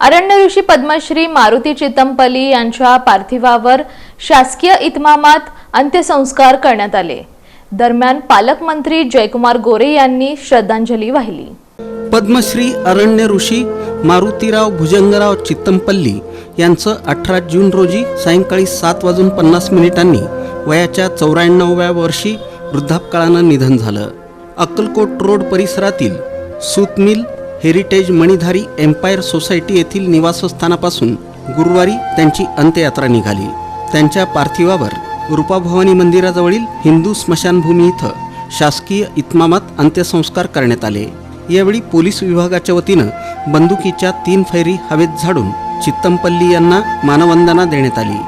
अरण्य ऋषी पद्मश्री मारुती चितमपली यांच्या पार्थिवावर शासकीय इतमामात अंत्यसंस्कार करण्यात आले. दरम्यान पालकमंत्री जयकुमार गोरे यांनी श्रद्धांजली वाहिली. पद्मश्री अरण्य ऋषी मारुतीराव भुजंगराव चित्तमपल्ली यांचं अठरा जून रोजी सायंकाळी सात वाजून पन्नास मिनिटांनी वयाच्या चौऱ्याण्णव्या वर्षी वृद्धापकाळानं निधन झालं. अक्कलकोट रोड परिसरातील सूतमिल हेरिटेज मणिधारी एम्पायर सोसायटी येथील निवासस्थानापासून गुरुवारी त्यांची अंत्ययात्रा निघाली. त्यांच्या पार्थिवावर रूपाभवानी मंदिराजवळील हिंदू स्मशानभूमी इथं शासकीय इतमामात अंत्यसंस्कार करण्यात आले. यावेळी पोलीस विभागाच्या वतीनं बंदुकीच्या तीन फैरी हवेत झाडून चित्तमपल्ली यांना मानवंदना देण्यात आली.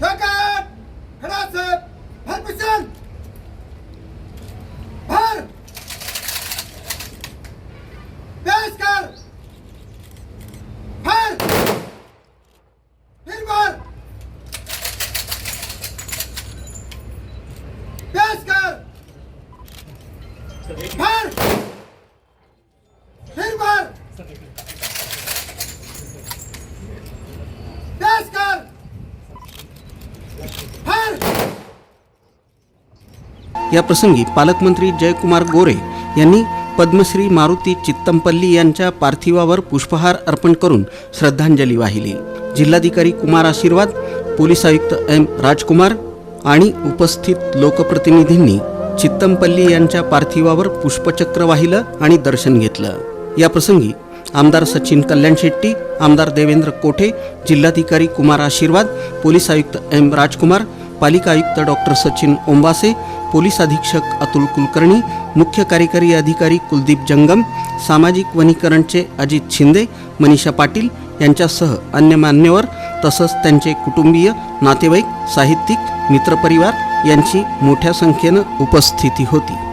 Second! Hanasip, Hanpusan! भर पेश कर भर फिर भर पेश कर भर या प्रसंगी पालकमंत्री जयकुमार गोरे यांनी पद्मश्री मारुती चित्तमपल्ली यांच्या पार्थिवावर पुष्पहार अर्पण करून श्रद्धांजली वाहिली. जिल्हाधिकारी कुमार आशीर्वाद पोलीस आयुक्त एम राजकुमार आणि उपस्थित लोकप्रतिनिधींनी चित्तमपल्ली यांच्या पार्थिवावर पुष्पचक्र वाहिलं आणि दर्शन घेतलं. या प्रसंगी आमदार सचिन कल्याण शेट्टी आमदार देवेंद्र कोठे जिल्हाधिकारी कुमार आशीर्वाद पोलीस आयुक्त एम राजकुमार पालिका आयुक्त डॉक्टर सचिन ओंबासे पोलीस अधीक्षक अतुल कुलकर्णी मुख्य कार्यकारी अधिकारी कुलदीप जंगम सामाजिक वनीकरणचे अजित शिंदे मनीषा पाटील यांच्यासह अन्य मान्यवर तसंच त्यांचे कुटुंबीय नातेवाईक साहित्यिक मित्रपरिवार यांची मोठ्या संख्येनं उपस्थिती होती.